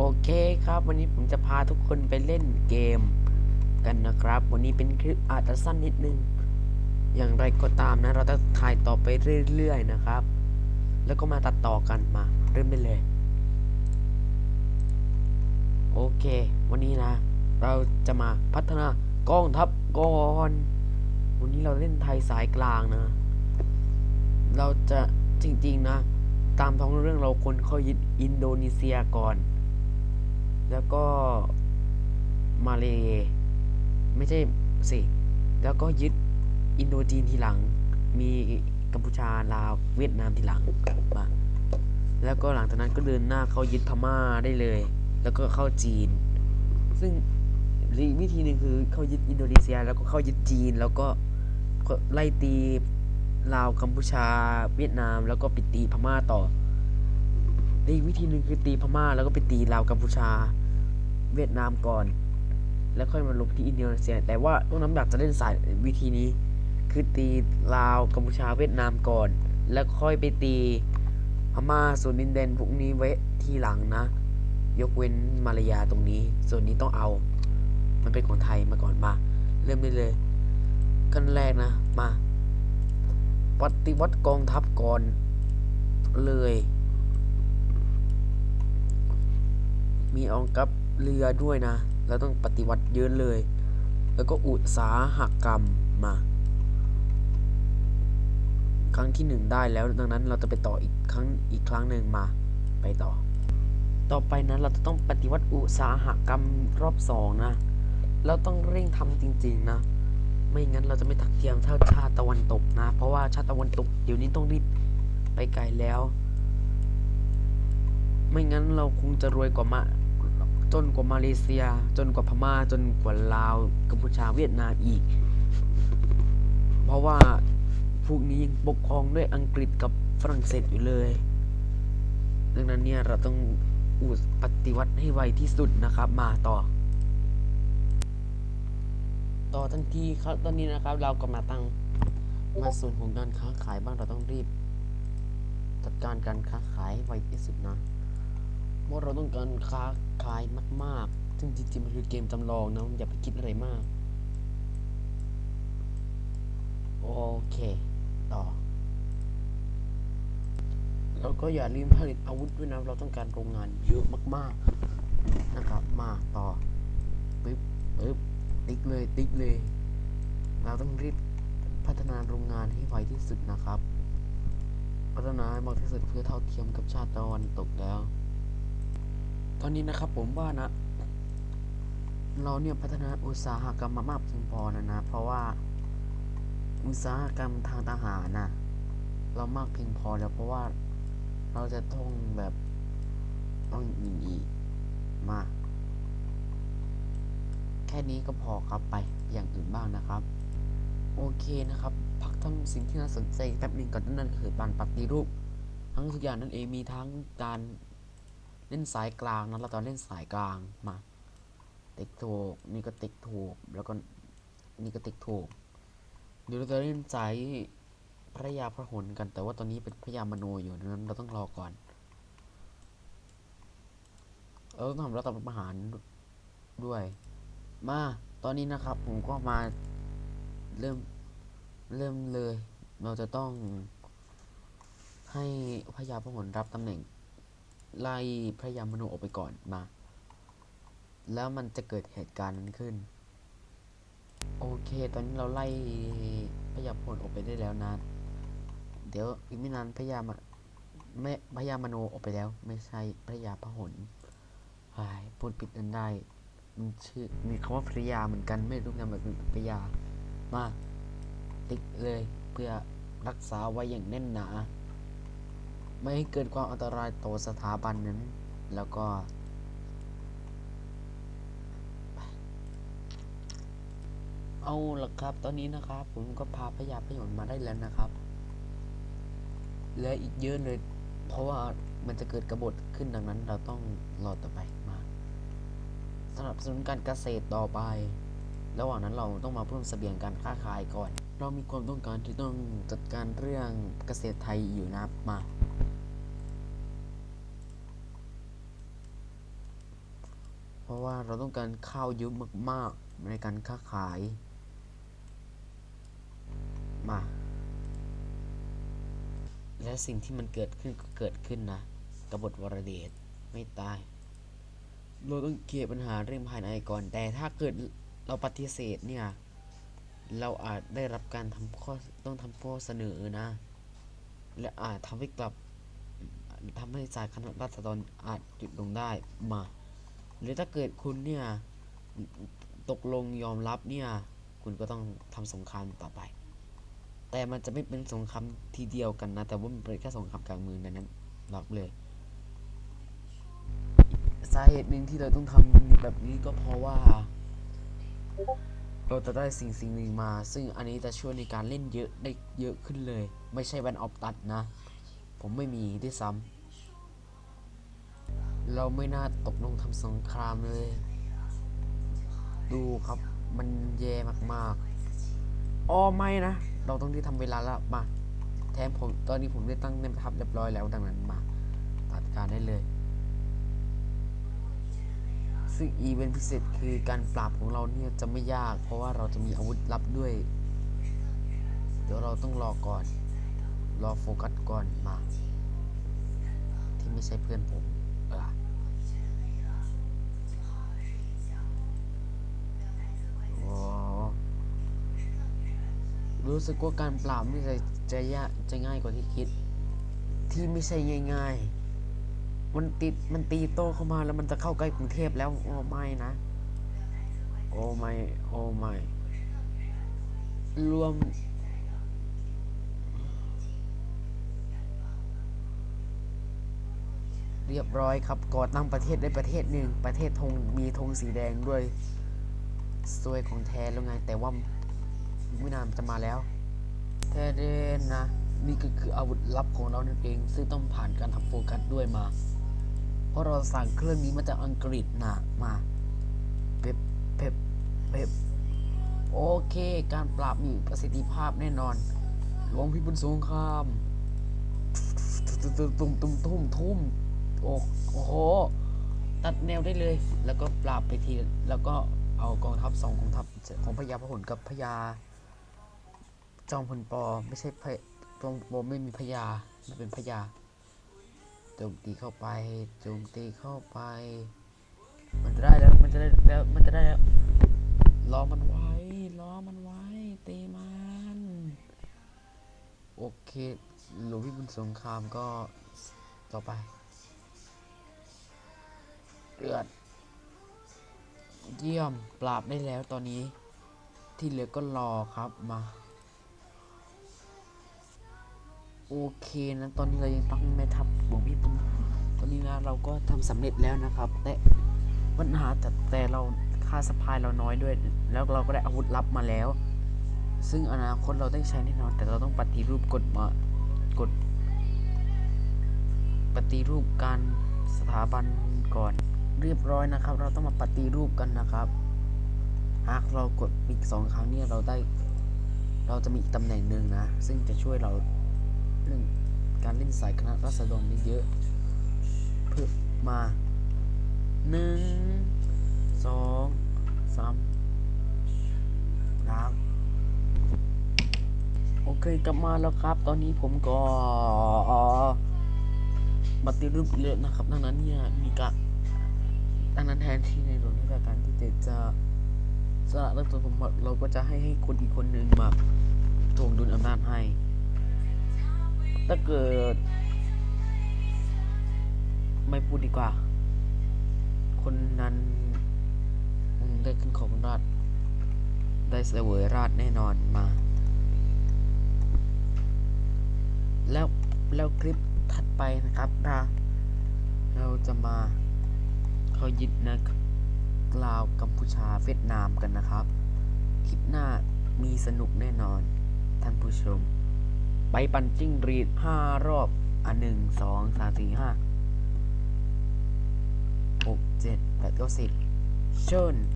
โอเคครับวันนี้ผมจะพาทุกคนไปเล่นเกมกันนะครับ วันนี้เป็นคลิปอาจจะสั้นนิดนึง อย่างไรก็ตามนะ เราจะถ่ายต่อไปเรื่อยๆนะครับ แล้วก็มาตัดต่อกันมา เริ่มได้เลย โอเค วันนี้นะ เราจะมาพัฒนากองทัพก่อนวันนี้เราเล่นไทยสายกลางนะ เราจะจริงๆนะ ตามท้องเรื่องเราคนเข้ายึดอินโดนีเซียก่อน แล้วก็มาเลไม่ใช่สิแล้วก็ยึดอินโดจีนทีหลัง มีกัมพูชาลาวเวียดนามทีหลังมาแล้วก็หลังจากนั้นก็เดินหน้าเข้ายึดพม่าได้เลย แล้วก็เข้าจีน ซึ่งวิธีหนึ่งคือเข้ายึดอินโดนีเซีย แล้วก็เข้ายึดจีน แล้วก็ไล่ตีลาวกัมพูชา เวียดนาม แล้วก็ไปตีพม่าต่ออีกวิธีหนึ่งคือตีพม่าแล้วก็ไปตีลาวกัมพูชา เวียดนามก่อน แล้วค่อยมาลงที่อินโดนีเซีย แต่ว่าต้นน้ำหนักจะเล่นสายวิธีนี้ คือตีลาวกัมพูชาเวียดนามก่อน แล้วค่อยไปตีพม่าส่วนดินแดนพวกนี้ไว้ทีหลังนะ ยกเว้นมาลายาตรงนี้ ส่วนนี้ต้องเอา มันเป็นของไทยมาก่อนมา เริ่มได้เลยกันแรกนะมาปฏิวัติกองทัพก่อนเลย มีองค์กับเรือด้วยนะ เราต้องปฏิวัติเยอะเลย แล้วก็อุตสาหกรรมมา ครั้งที่หนึ่งได้แล้ว ดังนั้นเราจะไปต่ออีกครั้งอีกครั้งหนึ่งมา ไปต่อ ต่อไปนั้นเราจะต้องปฏิวัติอุตสาหกรรมรอบสองนะ เราต้องเร่งทำจริง ๆ นะ ไม่งั้นเราจะไม่ทักเทียมเท่าชาติตะวันตกนะ เพราะว่าชาติตะวันตกเดี๋ยวนี้ต้องรีบไปไกลแล้ว ไม่งั้นเราคงจะรวยกว่ามา จนกว่ามาเลเซีย จนกว่าพม่า จนกว่าลาวกัมพูชาเวียดนามอีก เพราะว่าพวกนี้ยังปกครองด้วยอังกฤษกับฝรั่งเศสอยู่เลย ดังนั้นเนี่ยเราต้องอุดปฏิวัติให้ไวที่สุดนะครับมาต่อ ต่อทันทีครับตอนนี้นะครับ เราก็มาตั้งมาส่วนของการค้าขายบ้างเราต้องรีบ จัดการการค้าขายไวที่สุดนะ เพราเราต้องการค้าขายมาก ๆ ซึ่งจริงๆมันคือเกมจำลองนะอย่าไปคิดอะไรมาก โอเค ต่อ แล้วก็อย่าลืมผลิตอาวุธด้วยนะเราต้องการโรงงานเยอะมาก ๆ นะครับ มาต่อปึ๊บปึ๊บติ๊กเลยติ๊กเลย เราต้องรีบพัฒนาโรงงานให้ไวที่สุดนะครับ พัฒนาให้มากที่สุดเพื่อเท่าเทียมกับชาติตะวันตกแล้ว ตอนนี้นะครับผมว่านะ เราเนี่ยพัฒนาอุตสาหกรรมมามากเพียงพอนะนะ เพราะว่าอุตสาหกรรมทางทหารนะเรามากเพียงพอแล้วเพราะว่าเราจะต้องแบบต้องยิงอีกมา แค่นี้ก็พอครับไปอย่างอื่นบ้างนะครับ โอเคนะครับ พักทำสิ่งที่น่าสนใจแป๊บหนึ่งก่อนนั่นคือการปฏิรูป ทั้งทุกอย่างนั่นเองมีทั้งการ เล่นสายกลางนะเราตอนเล่นสายกลางมา ติ๊กถูกนี่ก็ติ๊กถูกแล้วก็นี่ก็ติ๊กถูกเดี๋ยวเราจะเล่นสายพระยาพระหนกัน แต่ว่าตอนนี้เป็นพระยามโนอยู่ดังนั้นเราต้องรอก่อนเราต้องทำรัฐประหารด้วย มาตอนนี้นะครับ ผมก็มาเริ่มเริ่มเลย เราจะต้องให้พระยาพระหลรับตำแหน่ง ไล่พระยามโนออกไปก่อนมา แล้วมันจะเกิดเหตุการณ์นั้นขึ้น โอเค ตอนนี้เราไล่พระยาพหลออกไปได้แล้วนะ เดี๋ยวอีกไม่นานพระยามาไม่พระยามโนออกไปแล้ว ไม่ใช่พระยาพหลหายพูดผิดกันได้ มันชื่อมีคำว่าพระยาเหมือนกันไม่รู้นามแบบพระยามาติ๊กเลยเพื่อรักษาไว้อย่างแน่นหนา ไม่ให้เกิดความอันตรายต่อสถาบันนั้น แล้วก็ เอาละครับ ตอนนี้นะครับ ผมก็พาพยาพยนมาได้แล้วนะครับเหลืออีกเยอะเลย เพราะว่ามันจะเกิดกบฏขึ้นดังนั้น เราต้องรอต่อไปมาสนับสนุนการเกษตรต่อไป ระหว่างนั้นเราต้องมาเพิ่มเสบียงการค้าขายก่อน เรามีความต้องการที่ต้องจัดการเรื่องเกษตรไทยอยู่นับมา เพราะว่าเราต้องการข้าวเยอะมากๆในการค้าขาย มา และสิ่งที่มันเกิดขึ้นก็เกิดขึ้นนะกบฏวรเดชไม่ตาย เราต้องเคลียร์ปัญหาเรื่องภายในก่อน แต่ถ้าเกิดเราปฏิเสธเนี่ย เราอาจได้รับการทำข้อต้องทำข้อเสนอนะ และอาจทำให้กลับทำให้สายคณะรัษฎรอาจหยุดลงได้มา หรือถ้าเกิดคุณเนี่ยตกลงยอมรับเนี่ย คุณก็ต้องทำสงครามต่อไป แต่มันจะไม่เป็นสงครามทีเดียวกันนะ แต่ว่ามันเป็นแค่สงครามกลางเมืองดังนั้นรับเลยสาเหตุหนึ่งที่เราต้องทำแบบนี้ก็เพราะว่า เราจะได้สิ่งสิ่งหนึ่งมา ซึ่งอันนี้จะช่วยในการเล่นเยอะได้เยอะขึ้นเลย ไม่ใช่แวนออฟตัดนะ ผมไม่มีด้วยซ้ำ เราไม่น่าตกลงทำสงครามเลย ดูครับมันแย่มากๆอ๋อไม่นะ เราต้องที่ทำเวลาแล้วมาแถมผมตอนนี้ผมได้ตั้งเนมทับเรียบร้อยแล้วดังนั้นมาตัดการได้เลย ซึ่งอีเวนต์พิเศษคือการปราบของเราเนี่ยจะไม่ยาก เพราะว่าเราจะมีอาวุธลับด้วย เดี๋ยวเราต้องรอก่อน รอโฟกัสก่อนมา ที่ไม่ใช่เพื่อนผม เออ รู้สึกว่าการปราบนี่จะจะยากจะง่ายกว่าที่คิด ที่ไม่ใช่ง่ายๆมันติดมันตีโต้เข้ามาแล้วมันจะเข้าใกล้กรุงเทพแล้วโอ้ไม่นะโอ้ไม่โอ้ไม่รวมเรียบร้อยครับก่อตั้งประเทศได้ประเทศหนึ่งประเทศธงมีธงสีแดงด้วยสวยของแท้แล้วไงแต่ว่า ไม่นานจะมาแล้วแท้เดนนะ นี่ก็คืออาวุธลับของเรานั่นเอง ซึ่งต้องผ่านการทำโฟกัสด้วยมา เพราะเราสั่งเครื่องนี้มาจากอังกฤษนะมาเพ็บเพ็บเพ็บโอเค การปราบมีประสิทธิภาพแน่นอนหลวงพิบูลสงครามตุ้มตุ้มตุ้มตุ้มตุ้มโอ้โอ้โห ตัดแนวได้เลย แล้วก็ปราบไปที แล้วก็เอากองทัพสองกองทัพของพญาพหลกับพญา จอมพลปอไม่ใช่พจอมปอไม่มีพญาไม่เป็นพญาโจมตีเข้าไปโจมตีเข้าไป มันจะได้แล้วมันจะได้แล้วมันจะได้แล้วล้อมันไว้ล้อมันไว้ตีมันโอเคหลวงพี่บุญสงครามก็ต่อไปเลือดเยี่ยมปราบได้แล้วตอนนี้ที่เหลือก็รอครับมา โอเคนะตอนนี้เรายังต้องไม่ทับหลวงพี่บุญตอนนี้นะเราก็ทำสำเร็จแล้วนะครับ แต่ปัญหาแต่แต่เราค่าสะพายเราน้อยด้วย แล้วเราก็ได้อาวุธลับมาแล้ว ซึ่งอนาคตเราได้ใช้แน่นอน แต่เราต้องปฏิรูปกฎมากฎปฏิรูปการสถาบันก่อนเรียบร้อยนะครับ เราต้องมาปฏิรูปกันนะครับ หากเรากดอีกสองครั้งเนี่ยเราได้ เราจะมีอีกตำแหน่งหนึ่งนะ ซึ่งจะช่วยเรา เรื่องการเล่นสายคณะรัษฎรได้เยอะเพื่อมาหนึ่งสองสามครับโอเคกลับมาแล้วครับ ตอนนี้ผมก็ปฏิรูปเยอะนะครับ ดังนั้นเนี่ยมีการดังนั้นแทนที่ในหลวงราชการที่เจ็ดจะสละเรื่องตัวสมบัติเราก็จะให้ให้คนอีกคนหนึ่งมาทวงดุลอำนาจให้ ถ้าเกิด ไม่พูดดีกว่า คนนั้นได้ขึ้นของราชได้เสวยราชแน่นอนมา แล้วแล้วคลิปถัดไปนะครับเราเราจะมาเขายึดนะลาวกัมพูชาเวียดนามกันนะครับ คลิปหน้ามีสนุกแน่นอน ท่านผู้ชม ไปปั่นจิ้งรีดห้ารอบ อันหนึ่งสองสามสี่ห้าหกเจ็ดแปดเก้าสิบเชิญ